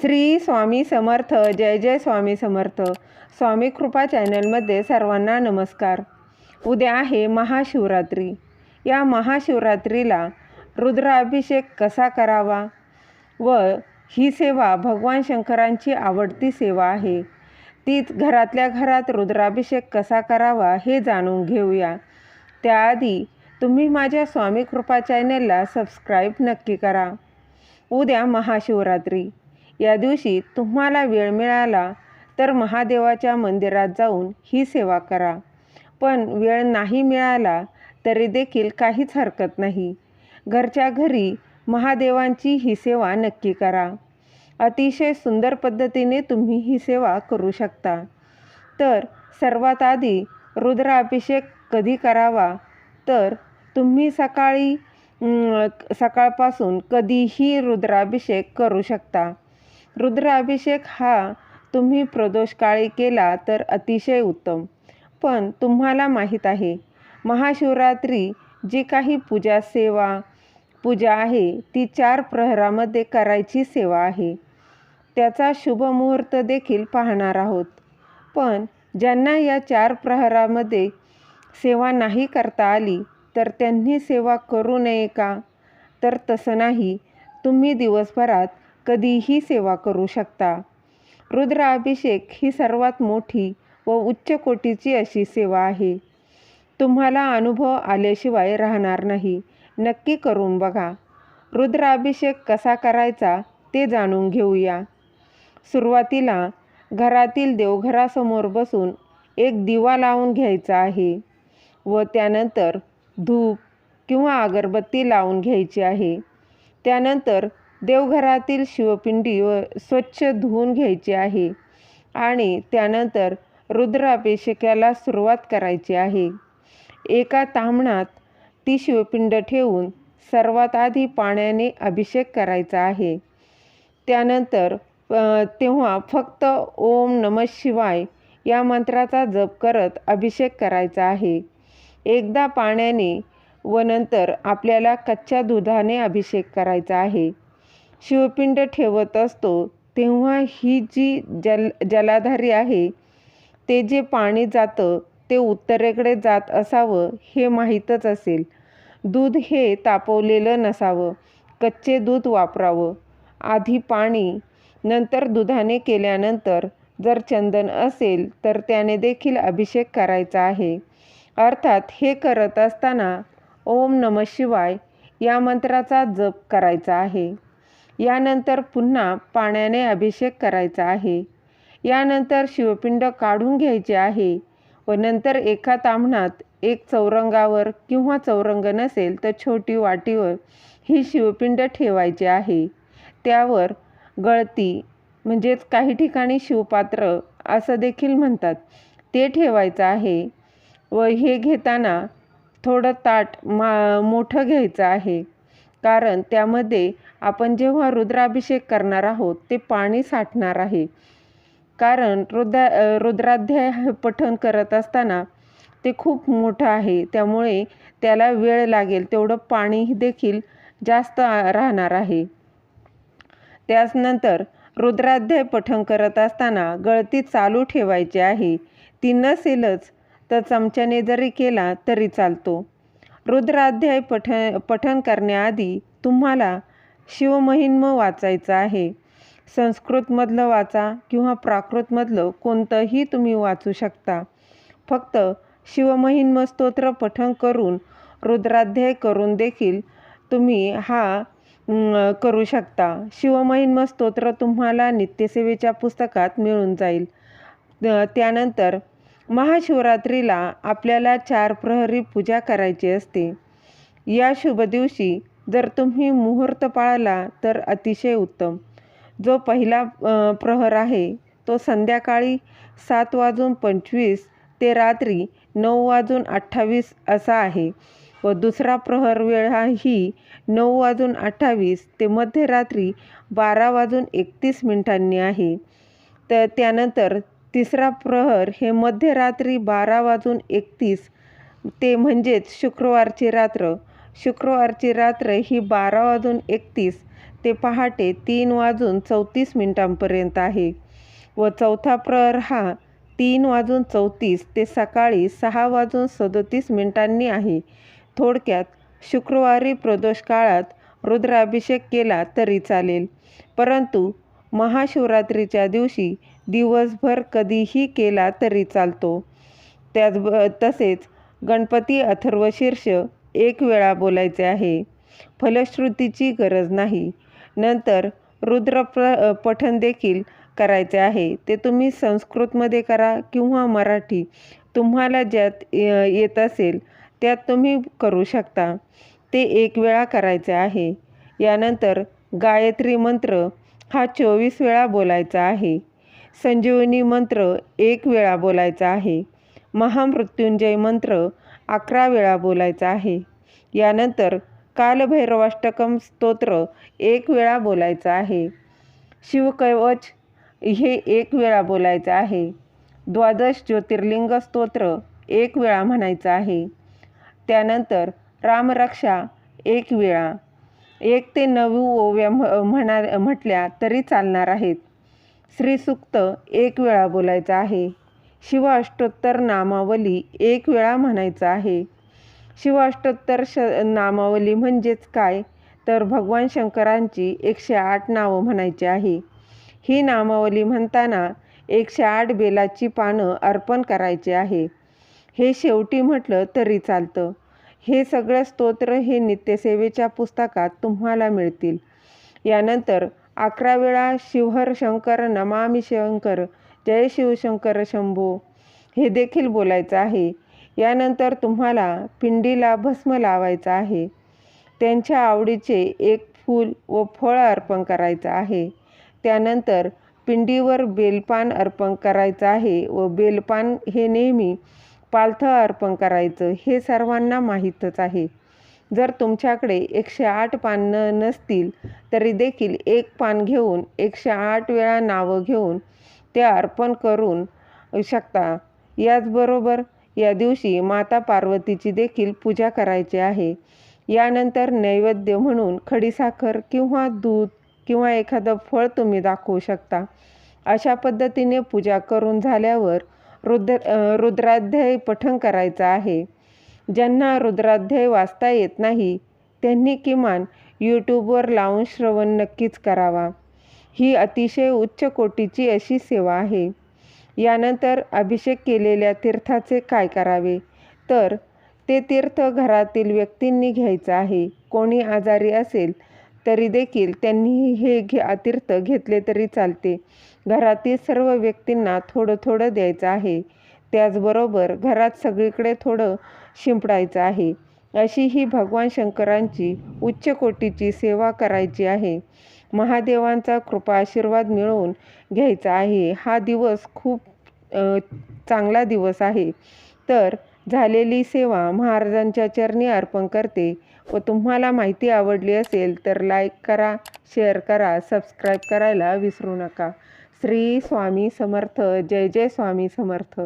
श्री स्वामी समर्थ जय जय स्वामी समर्थ. स्वामी कृपा चॅनलमध्ये सर्वांना नमस्कार. उद्या आहे महाशिवरात्री. या महाशिवरात्रीला रुद्राभिषेक कसा करावा व ही सेवा भगवान शंकरांची आवडती सेवा आहे. तीच घरातल्या घरात रुद्राभिषेक कसा करावा हे जाणून घेऊया. त्याआधी तुम्ही माझ्या स्वामी कृपा चॅनलला सबस्क्राईब नक्की करा. उद्या महाशिवरात्री. या दिवशी तुम्हाला वेळ मिळाला तर महादेवाच्या मंदिरात जाऊन ही सेवा करा. पण वेळ नाही मिळाला तरी देखील काहीच हरकत नाही. घरच्या घरी महादेवांची ही सेवा नक्की करा. अतिशय सुंदर पद्धतीने तुम्ही ही सेवा करू शकता. तर सर्वात आधी रुद्राभिषेक कधी करावा? तर तुम्ही सकाळी सकाळपासून कधीही रुद्राभिषेक करू शकता. रुद्राभिषेक हा तुम्ही प्रदोषकाळी केला तर अतिशय उत्तम. पण तुम्हाला माहीत आहे महाशिवरात्री जी काही पूजा सेवा पूजा आहे ती चार प्रहरामध्ये करायची सेवा आहे. त्याचा शुभ मुहूर्त देखील पाहणार आहोत. पण ज्यांना या चार प्रहरामध्ये सेवा नाही करता आली तर त्यांनी सेवा करू नये का? तर तसं नाही. तुम्ही दिवसभरात कधीही सेवा करू शकता. रुद्राभिषेक ही सर्वात मोठी व उच्च कोटीची अशी सेवा आहे. तुम्हाला अनुभव आल्याशिवाय राहणार नाही. नक्की करून बघा. रुद्राभिषेक कसा करायचा ते जाणून घेऊया. सुरुवातीला घरातील देवघरासमोर बसून एक दिवा लावून घ्यायचा आहे व त्यानंतर धूप किंवा अगरबत्ती लावून घ्यायची आहे. त्यानंतर देवघरातील शिवपिंडी व स्वच्छ धुवून घ्यायची आहे आणि त्यानंतर रुद्राभिषेकाला सुरुवात करायची आहे. एका तांबणात ती शिवपिंड ठेवून सर्वात आधी पाण्याने अभिषेक करायचा आहे. त्यानंतर तेव्हा फक्त ओम नम शिवाय या मंत्राचा जप करत अभिषेक करायचा आहे. एकदा पाण्याने व नंतर आपल्याला कच्च्या दुधाने अभिषेक करायचा आहे. शिवपिंड ठेवत असतो तेव्हा ही जी जल जलाधारी आहे ते जे पाणी जातं ते उत्तरेकडे जात असावं हे माहीतच असेल. दूध हे तापवलेलं नसावं कच्चे दूध वापरावं. आधी पाणी नंतर दुधाने केल्यानंतर जर चंदन असेल तर त्याने देखील अभिषेक करायचा आहे. अर्थात हे करत असताना ओम नम शिवाय या मंत्राचा जप करायचा आहे. यानंतर पुन्हा पाण्याने अभिषेक करायचा आहे. यानंतर शिवपिंड काढून घ्यायचे आहे व नंतर एका तांबणात एक चौरंगावर किंवा चौरंग नसेल तर छोटी वाटीवर ही शिवपिंड ठेवायची आहे. त्यावर गळती म्हणजेच काही ठिकाणी शिवपात्र असं देखील म्हणतात. ते ठेवायचं आहे व हे घेताना थोडं ताट मा मोठं घ्यायचं आहे. कारण त्यामध्ये आपण जेव्हा रुद्राभिषेक करणार आहोत ते पाणी साठणार आहे. कारण रुद्रा रुद्राध्याय पठण करत असताना ते खूप मोठं आहे. त्यामुळे त्याला वेळ लागेल तेवढं पाणी देखील जास्त राहणार आहे. त्याचनंतर रुद्राध्याय पठण करत असताना गळती चालू ठेवायची आहे. ती नसेलच तर चमच्याने जरी केला तरी चालतो. रुद्राध्याय पठ पठन करण्याआधी तुम्हाला शिवमहिन्म वाचायचं आहे. संस्कृतमधलं वाचा किंवा प्राकृतमधलं कोणतंही तुम्ही वाचू शकता. फक्त शिवमहिन्म स्तोत्र पठन करून रुद्राध्याय करून देखील तुम्ही हा करू शकता. शिवमहिन्म स्तोत्र तुम्हाला नित्यसेवेच्या पुस्तकात मिळून जाईल. त्यानंतर महाशिवरात्रीला आपल्याला चार प्रहरी पूजा करायची असते. या शुभ दिवशी जर तुम्ही मुहूर्त पाळला तर अतिशय उत्तम. जो पहिला प्रहर आहे तो संध्याकाळी सात वाजून पंचवीस ते रात्री नऊ वाजून अठ्ठावीस असा आहे व दुसरा प्रहर वेळ ही नऊ वाजून अठ्ठावीस ते मध्यरात्री बारा वाजून एकतीस मिनिटांनी आहे. तर त्यानंतर तिसरा प्रहर हे मध्यरात्री बारा वाजून एकतीस. ते म्हणजेच शुक्रवारची रात्र. शुक्रवारची रात्र ही बारा वाजून एकतीस. ते पहाटे तीन वाजून चौतीस मिनिटांपर्यंत आहे. व चौथा प्रहर हा तीन वाजून चौतीस ते सकाळी सहा वाजून सदोतीस मिनिटांनी आहे. थोडक्यात शुक्रवारी प्रदोष काळात रुद्राभिषेक केला तरी चालेल. परंतु महाशिवरात्रीच्या दिवशी दिवसभर कधीही केला तरी चालतो. त्याच तसेच गणपती अथर्वशीर्ष एक वेळा बोलायचे आहे. फलश्रुतीची गरज नाही. नंतर रुद्र प्र पठण देखील करायचे आहे. ते तुम्ही संस्कृतमध्ये करा किंवा मराठी. तुम्हाला ज्यात येत असेल त्यात तुम्ही करू शकता. ते एक वेळा करायचे आहे. यानंतर गायत्री मंत्र हा चोवीस वेळा बोलायचा आहे. संजीवनी मंत्र एक वेळा बोलायचा आहे. महामृत्युंजय मंत्र अकरा वेळा बोलायचा आहे. यानंतर कालभैरवाष्टकम स्तोत्र एक वेळा बोलायचं आहे. शिवकवच हे एक वेळा बोलायचं आहे. द्वादश ज्योतिर्लिंग स्तोत्र एक वेळा म्हणायचं आहे. त्यानंतर रामरक्षा एक वेळा. एक ते नऊ ओव्या म्हणा म्हटल्या तरी चालणार आहेत. श्रीसुक्त एक वेळा बोलायचं आहे. शिव अष्टोत्तर नामावली एक वेळा म्हणायचं आहे. शिव अष्टोत्तर श नामावली म्हणजेच काय? तर भगवान शंकरांची एकशे आठ नावं म्हणायची आहे. ही नामावली म्हणताना एकशे आठ बेलाची पानं अर्पण करायची आहे. हे शेवटी म्हटलं तरी चालतं. हे सगळं स्तोत्र हे नित्यसेवेच्या पुस्तकात तुम्हाला मिळतील. यानंतर अकरा वेळा शिवहर शंकर नमामि शंकर जय शिवशंकर शंभो. हे देखील बोलायचं आहे. यानंतर तुम्हाला पिंडीला भस्म लावायचं आहे. त्यांच्या आवडीचे एक फूल व फळ अर्पण करायचं आहे. त्यानंतर पिंडीवर बेलपान अर्पण करायचं आहे व बेलपान हे नेहमी पालथं अर्पण करायचं हे सर्वांना माहीतच आहे. जर तुमच्याकडे एकशे आठ पानं नसतील तरी देखील एक पान घेऊन एकशे आठ वेळा नावं घेऊन ते अर्पण करून शकता. याचबरोबर या दिवशी माता पार्वतीची देखील पूजा करायची आहे. यानंतर नैवेद्य म्हणून खडीसाखर किंवा दूध किंवा एखादं फळ तुम्ही दाखवू शकता. अशा पद्धतीने पूजा करून झाल्यावर रुद्र रुद्राध्याय पठण करायचं आहे. ज्यांना रुद्राध्याय वाचता येत नाही त्यांनी किमान यूट्यूबवर लावून श्रवण नक्कीच करावा. ही अतिशय उच्च कोटीची अशी सेवा आहे. यानंतर अभिषेक केलेल्या तीर्थाचे काय करावे? तर ते तीर्थ घरातील व्यक्तींनी घ्यायचं आहे. कोणी आजारी असेल तरी देखील त्यांनी हे घे तीर्थ घेतले तरी चालते. घरातील सर्व व्यक्तींना थोडं थोडं द्यायचं आहे. त्याचबरोबर घरात सगळीकडे थोडं शिंपडायचं आहे. अशी ही भगवान शंकरांची उच्च कोटीची सेवा करायची आहे. महादेवांचा कृपा आशीर्वाद मिळवून घ्यायचा आहे. हा दिवस खूप चांगला दिवस आहे. तर झालेली सेवा महाराजांच्या चरणी अर्पण करते व तुम्हाला माहिती आवडली असेल तर लाईक करा शेअर करा सबस्क्राईब करायला विसरू नका. श्री स्वामी समर्थ. जय जय स्वामी समर्थ.